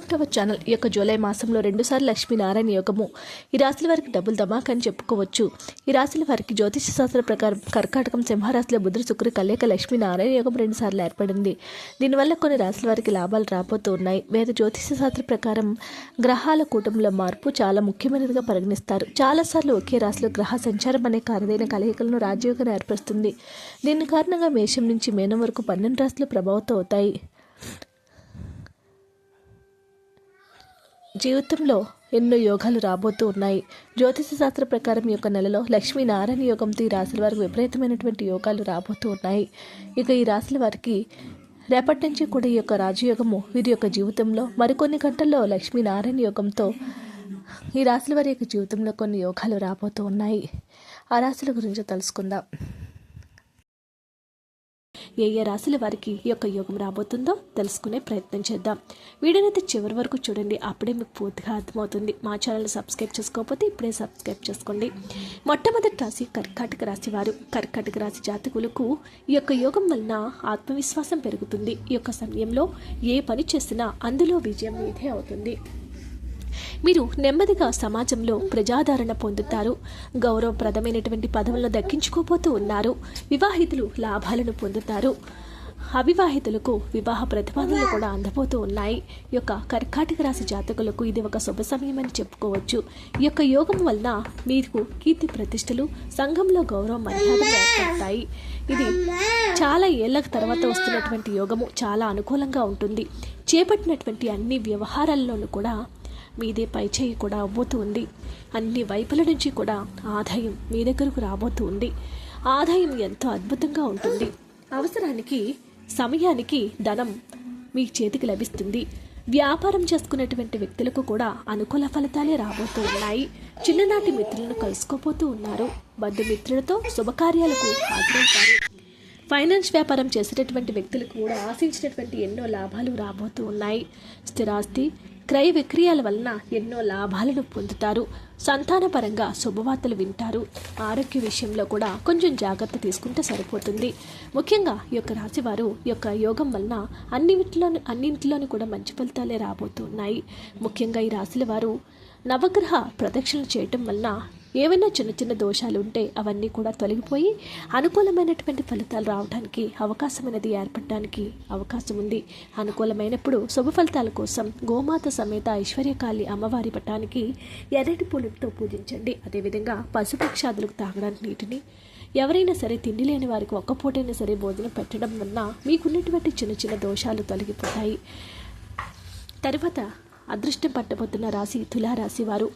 Welcome to our channel ఈ యొక్క July మాసంలో రెండుసార్లు లక్ష్మీనారాయణ యోగము. ఈ రాశుల వారికి డబ్బులు ధమాక్ అని చెప్పుకోవచ్చు. ఈ రాశుల వారికి జ్యోతిష శాస్త్ర ప్రకారం కర్కాటకం సింహరాశిలో బుధుడు శుక్రుడు కలయిక లక్ష్మీనారాయణ యోగం రెండుసార్లు ఏర్పడింది. దీనివల్ల కొన్ని రాశుల వారికి లాభాలు రాబోతూ ఉన్నాయి. వేద జ్యోతిష శాస్త్ర ప్రకారం గ్రహాల కూటమిలో మార్పు చాలా ముఖ్యమైనదిగా పరిగణిస్తారు. చాలాసార్లు ఒకే రాశిలో గ్రహ సంచారం అనే ఖరీదైన కలయికలను రాజయోగం ఏర్పరుస్తుంది. దీని కారణంగా మేషం నుంచి మేనం వరకు పన్నెండు రాశులు ప్రభావితం అవుతాయి. జీవితంలో ఎన్నో యోగాలు రాబోతూ ఉన్నాయి. జ్యోతిష శాస్త్ర ప్రకారం ఈ యొక్క నెలలో లక్ష్మీనారాయణ యోగంతో ఈ రాశుల వారికి విపరీతమైనటువంటి యోగాలు రాబోతూ ఉన్నాయి. ఇక ఈ రాశుల వారికి రేపటి నుంచి కూడా ఈ యొక్క రాజయోగము వీరి యొక్క జీవితంలో మరికొన్ని గంటల్లో లక్ష్మీనారాయణ యోగంతో ఈ రాశుల వారి యొక్క జీవితంలో కొన్ని యోగాలు రాబోతూ ఉన్నాయి. ఆ రాశుల గురించి తెలుసుకుందాం. ఏ ఏ రాశుల వారికి ఈ యొక్క యోగం రాబోతుందో తెలుసుకునే ప్రయత్నం చేద్దాం. వీడియోనైతే చివరి వరకు చూడండి. అప్పుడే మీకు పూర్తిగా అర్థమవుతుంది. మా ఛానల్ సబ్స్క్రైబ్ చేసుకోకపోతే ఇప్పుడే సబ్స్క్రైబ్ చేసుకోండి. మొట్టమొదటి రాశి కర్కాటక రాశి వారు. కర్కాటక రాశి జాతకులకు ఈ యొక్క యోగం వలన ఆత్మవిశ్వాసం పెరుగుతుంది. ఈ యొక్క సమయంలో ఏ పని చేసినా అందులో విజయం మీదే అవుతుంది. మీరు నెమ్మదిగా సమాజంలో ప్రజాదరణ పొందుతారు. గౌరవప్రదమైనటువంటి పదవులను దక్కించుకోబోతూ ఉన్నారు. వివాహితులు లాభాలను పొందుతారు. అవివాహితులకు వివాహ ప్రతిపాదనలు కూడా అందబోతూ ఉన్నాయి. ఈ యొక్క కర్కాటక రాశి జాతకులకు ఇది ఒక శుభ సమయం అని చెప్పుకోవచ్చు. ఈ యొక్క యోగం వలన మీకు కీర్తి ప్రతిష్టలు సంఘంలో గౌరవం మర్యాదలు ఏర్పడతాయి. ఇది చాలా ఏళ్ళ తర్వాత వస్తున్నటువంటి యోగము. చాలా అనుకూలంగా ఉంటుంది. చేపట్టినటువంటి అన్ని వ్యవహారాల్లోనూ కూడా మీదే పైచేయి కూడా అవ్వబోతూ ఉంది అన్ని వైపుల నుంచి కూడా ఆదాయం మీ దగ్గరకు రాబోతూ ఉంది ఆదాయం ఎంతో అద్భుతంగా ఉంటుంది. అవసరానికి సమయానికి ధనం మీ చేతికి లభిస్తుంది. వ్యాపారం చేసుకున్నటువంటి వ్యక్తులకు కూడా అనుకూల ఫలితాలే రాబోతూ ఉన్నాయి. చిన్ననాటి మిత్రులను కలుసుకోబోతూ ఉన్నారు. బంధుమిత్రులతో శుభకార్యాలకు హాజరవుతారు. ఫైనాన్స్ వ్యాపారం చేసేటటువంటి వ్యక్తులకు కూడా ఆశించినటువంటి ఎన్నో లాభాలు రాబోతూ ఉన్నాయి. స్థిరాస్తి క్రయ విక్రయాల వలన ఎన్నో లాభాలను పొందుతారు. సంతానపరంగా శుభవార్తలు వింటారు. ఆరోగ్య విషయంలో కూడా కొంచెం జాగ్రత్త తీసుకుంటే సరిపోతుంది. ముఖ్యంగా ఈ యొక్క రాశివారు ఈ యొక్క యోగం వలన అన్నింటిలోని అన్నింటిలోని కూడా మంచి ఫలితాలే రాబోతున్నాయి. ముఖ్యంగా ఈ రాశుల వారు నవగ్రహ ప్రదక్షిణలు చేయటం వలన ఏవైనా చిన్న చిన్న దోషాలు ఉంటే అవన్నీ కూడా తొలగిపోయి అనుకూలమైనటువంటి ఫలితాలు రావడానికి అవకాశమైనది ఏర్పడడానికి అవకాశం ఉంది. అనుకూలమైనప్పుడు శుభ ఫలితాల కోసం గోమాత సమేత ఐశ్వర్యకాళి అమ్మవారి పటానికి ఎర్రటి పూలతో పూజించండి. అదేవిధంగా పశుపక్షాదులకు తాగడానికి నీటిని ఎవరైనా సరే తిండి లేని వారికి ఒక్క పూటైనా సరే భోజనం పెట్టడం వలన మీకున్నటువంటి చిన్న చిన్న దోషాలు తొలగిపోతాయి. తర్వాత అదృష్టం పట్టబోతున్న రాశి తులారాశి వారు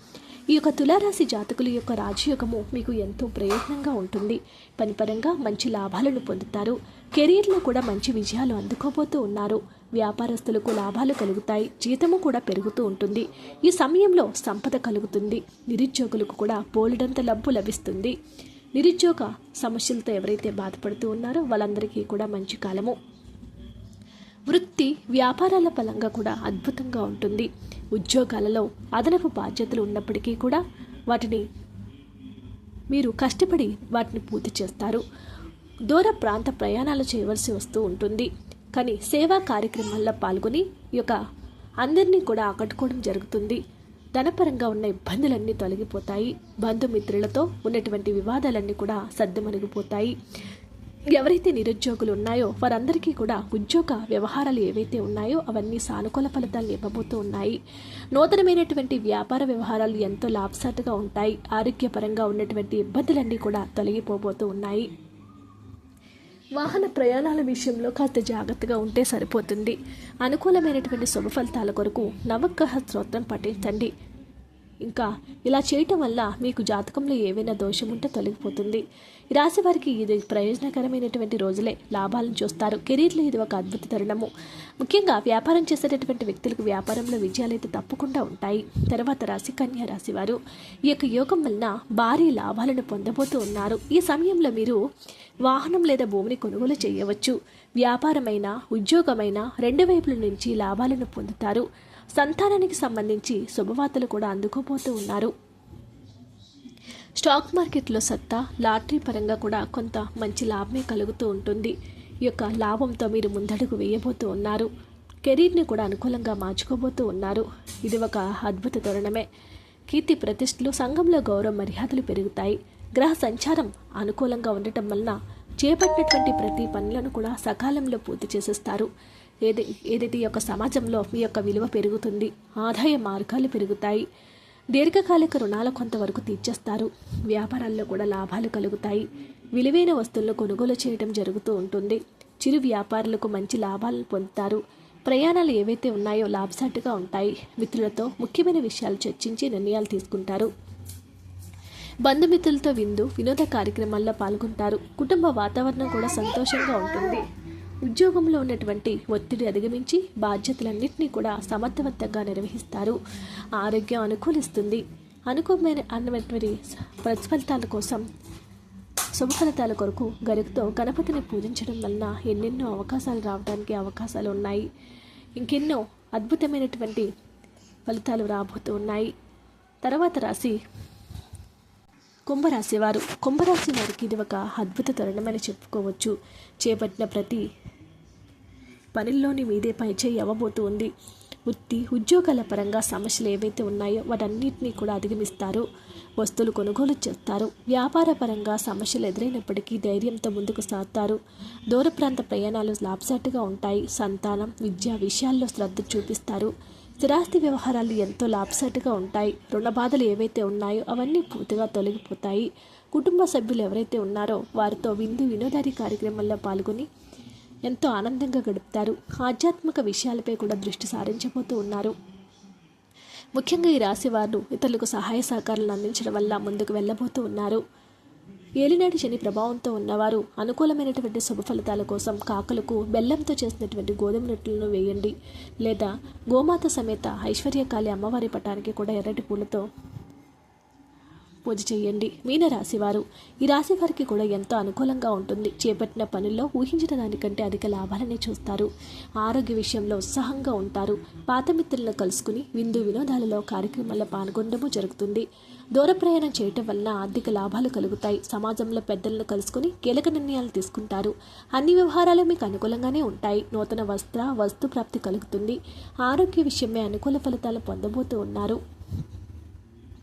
ఈ యొక్క తులారాశి జాతకుల యొక్క రాజయోగము మీకు ఎంతో ప్రయోజనంగా ఉంటుంది. పనిపరంగా మంచి లాభాలను పొందుతారు. కెరీర్లో కూడా మంచి విజయాలు అందుకోబోతూ ఉన్నారు. వ్యాపారస్తులకు లాభాలు కలుగుతాయి. జీతము కూడా పెరుగుతూ ఉంటుంది. ఈ సమయంలో సంపద కలుగుతుంది. నిరుద్యోగులకు కూడా బోలెడంత లబ్బు లభిస్తుంది. నిరుద్యోగ సమస్యలతో ఎవరైతే బాధపడుతూ ఉన్నారో వాళ్ళందరికీ కూడా మంచి కాలము. వృత్తి వ్యాపారాల పరంగా కూడా అద్భుతంగా ఉంటుంది. ఉద్యోగాలలో అదనపు బాధ్యతలు ఉన్నప్పటికీ కూడా వాటిని మీరు కష్టపడి వాటిని పూర్తి చేస్తారు. దూర ప్రాంత ప్రయాణాలు చేయవలసి వస్తూ ఉంటుంది. కానీ సేవా కార్యక్రమాల్లో పాల్గొని ఈ యొక్క అందరినీ కూడా ఆకట్టుకోవడం జరుగుతుంది. ధనపరంగా ఉన్న ఇబ్బందులన్నీ తొలగిపోతాయి. బంధుమిత్రులతో ఉన్నటువంటి వివాదాలన్నీ కూడా సర్దుమణిగిపోతాయి. ఎవరైతే నిరుద్యోగులు ఉన్నాయో వారందరికీ కూడా ఉద్యోగ వ్యవహారాలు ఏవైతే ఉన్నాయో అవన్నీ సానుకూల ఫలితాలు ఇవ్వబోతూ ఉన్నాయి. నూతనమైనటువంటి వ్యాపార వ్యవహారాలు ఎంతో లాభసాటిగా ఉంటాయి. ఆరోగ్యపరంగా ఉన్నటువంటి ఇబ్బందులన్నీ కూడా తొలగిపోబోతూ ఉన్నాయి. వాహన ప్రయాణాల విషయంలో కాస్త జాగ్రత్తగా ఉంటే సరిపోతుంది. అనుకూలమైనటువంటి శుభ ఫలితాల కొరకు నవగ్రహ స్తోత్రం పఠించండి. ఇంకా ఇలా చేయటం వల్ల మీకు జాతకంలో ఏవైనా దోషం ఉంటే తొలగిపోతుంది. ఈ రాశి వారికి ఇది ప్రయోజనకరమైనటువంటి రోజులే. లాభాలను చూస్తారు. కెరీర్లో ఇది ఒక అద్భుత తరుణము. ముఖ్యంగా వ్యాపారం చేసేటటువంటి వ్యక్తులకు వ్యాపారంలో విజయాలు అయితే తప్పకుండా ఉంటాయి. తర్వాత రాశి కన్యా రాశి వారు ఈ యొక్క యోగం వలన భారీ లాభాలను పొందబోతూ ఉన్నారు. ఈ సమయంలో మీరు వాహనం లేదా భూమిని కొనుగోలు చేయవచ్చు. వ్యాపారమైన ఉద్యోగమైన రెండు వైపుల నుంచి లాభాలను పొందుతారు. సంతానానికి సంబంధించి శుభవార్తలు కూడా అందుకోబోతూ ఉన్నారు. స్టాక్ మార్కెట్లో సత్తా లాటరీ పరంగా కూడా కొంత మంచి లాభమే కలుగుతూ ఉంటుంది. ఈ యొక్క లాభంతో మీరు ముందడుగు వేయబోతూ ఉన్నారు. కెరీర్ని కూడా అనుకూలంగా మార్చుకోబోతూ ఉన్నారు. ఇది ఒక అద్భుత తరుణమే. కీర్తి ప్రతిష్టలు సంఘంలో గౌరవ మర్యాదలు పెరుగుతాయి. గ్రహ సంచారం అనుకూలంగా ఉండటం వలన చేపట్టినటువంటి ప్రతి పనులను కూడా సకాలంలో పూర్తి చేసేస్తారు. ఏది ఏదైతే ఈ యొక్క సమాజంలో మీ యొక్క విలువ పెరుగుతుంది ఆదాయ మార్గాలు పెరుగుతాయి. దీర్ఘకాలిక రుణాలు కొంతవరకు తీర్చేస్తారు. వ్యాపారాల్లో కూడా లాభాలు కలుగుతాయి. విలువైన వస్తువులను కొనుగోలు చేయడం జరుగుతూ ఉంటుంది. చిరు వ్యాపారులకు మంచి లాభాలను పొందుతారు. ప్రయాణాలు ఏవైతే ఉన్నాయో లాభసాటుగా ఉంటాయి. మిత్రులతో ముఖ్యమైన విషయాలు చర్చించి నిర్ణయాలు తీసుకుంటారు. బంధుమిత్రులతో విందు వినోద కార్యక్రమాల్లో పాల్గొంటారు. కుటుంబ వాతావరణం కూడా సంతోషంగా ఉంటుంది. ఉద్యోగంలో ఉన్నటువంటి ఒత్తిడి అధిగమించి బాధ్యతలన్నింటినీ కూడా సమర్థవంతంగా నిర్వహిస్తారు. ఆరోగ్యం అనుకూలిస్తుంది. అనుకూలమైన అన్నటువంటి ప్రతిఫలితాల కోసం శుభ ఫలితాల కొరకు గరుకుతో గణపతిని పూజించడం వలన ఎన్నెన్నో అవకాశాలు రావడానికి అవకాశాలు ఉన్నాయి. ఇంకెన్నో అద్భుతమైనటువంటి ఫలితాలు రాబోతూ ఉన్నాయి. తర్వాత రాసి కుంభరాశి వారు కుంభరాశి వారికి ఇది ఒక అద్భుత తరుణమని చెప్పుకోవచ్చు. చేపట్టిన ప్రతి పనుల్లోని మీదే పైచేయి అవ్వబోతూ ఉంది. వృత్తి ఉద్యోగాల పరంగా సమస్యలు ఏవైతే ఉన్నాయో వాటన్నిటినీ కూడా అధిగమిస్తారు. వస్తువులు కొనుగోలు చేస్తారు. వ్యాపార పరంగా సమస్యలు ఎదురైనప్పటికీ ధైర్యంతో ముందుకు సాగుతారు. దూర ప్రాంత ప్రయాణాలు లాభసాటిగా ఉంటాయి. సంతానం విద్యా విషయాల్లో శ్రద్ధ చూపిస్తారు. స్థిరాస్తి వ్యవహారాలు ఎంతో లాభసాటిగా ఉంటాయి. రుణ బాధలు ఏవైతే ఉన్నాయో అవన్నీ పూర్తిగా తొలగిపోతాయి. కుటుంబ సభ్యులు ఎవరైతే ఉన్నారో వారితో విందు వినోదారి కార్యక్రమంలో పాల్గొని ఎంతో ఆనందంగా గడుపుతారు. ఆధ్యాత్మిక విషయాలపై కూడా దృష్టి సారించబోతూ ఉన్నారు. ముఖ్యంగా ఈ రాశి వారు ఇతరులకు సహాయ సహకారాలను అందించడం వల్ల ముందుకు వెళ్ళబోతూ ఉన్నారు. ఏలినాటి శని ప్రభావంతో ఉన్నవారు అనుకూలమైనటువంటి శుభ ఫలితాల కోసం కాకలకు బెల్లంతో చేసినటువంటి గోధుమ రొట్టెలను వేయండి. లేదా గోమాత సమేత ఐశ్వర్యకాళి అమ్మవారి పటానికి కూడా ఎర్రటి పూలతో పూజ చేయండి మీన రాశివారు ఈ రాశి వారికి కూడా ఎంతో అనుకూలంగా ఉంటుంది. చేపట్టిన పనుల్లో ఊహించిన దానికంటే అధిక లాభాలని చూస్తారు. ఆరోగ్య విషయంలో ఉత్సాహంగా ఉంటారు. పాత మిత్రులను కలుసుకుని విందు వినోదాలలో కార్యక్రమాల్లో పాల్గొనడము జరుగుతుంది. దూర ప్రయాణం చేయటం వలన ఆర్థిక లాభాలు కలుగుతాయి. సమాజంలో పెద్దలను కలుసుకుని కీలక నిర్ణయాలు తీసుకుంటారు. అన్ని వ్యవహారాలు మీకు అనుకూలంగానే ఉంటాయి. నూతన వస్త్ర వస్తు ప్రాప్తి కలుగుతుంది. ఆరోగ్య విషయమే అనుకూల ఫలితాలు పొందబోతూ ఉన్నారు.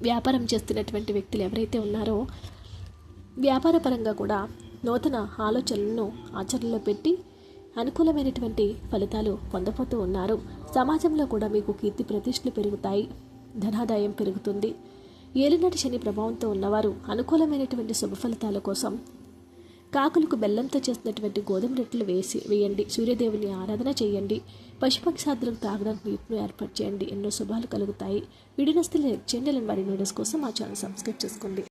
వ్యాపారం చేస్తున్నటువంటి వ్యక్తులు ఎవరైతే ఉన్నారో వ్యాపారపరంగా కూడా నూతన ఆలోచనలను ఆచరణలో పెట్టి అనుకూలమైనటువంటి ఫలితాలు పొందబోతూ ఉన్నారు. సమాజంలో కూడా మీకు కీర్తి ప్రతిష్టలు పెరుగుతాయి ధనాదాయం పెరుగుతుంది. ఏలినాటి శని ప్రభావంతో ఉన్నవారు అనుకూలమైనటువంటి శుభ ఫలితాల కోసం కాకులకు బెల్లంతో చేసినటువంటి గోధుమ రొట్టెలు వేసి వేయండి. సూర్యదేవుని ఆరాధన చేయండి. పశుపక్షాదులకు తాగడానికి నీటిని ఏర్పాటు చేయండి. ఎన్నో శుభాలు కలుగుతాయి. వీడియోస్ చేయండి. వారి వీడియోస్ కోసం మా ఛానల్ సబ్స్క్రైబ్ చేసుకోండి.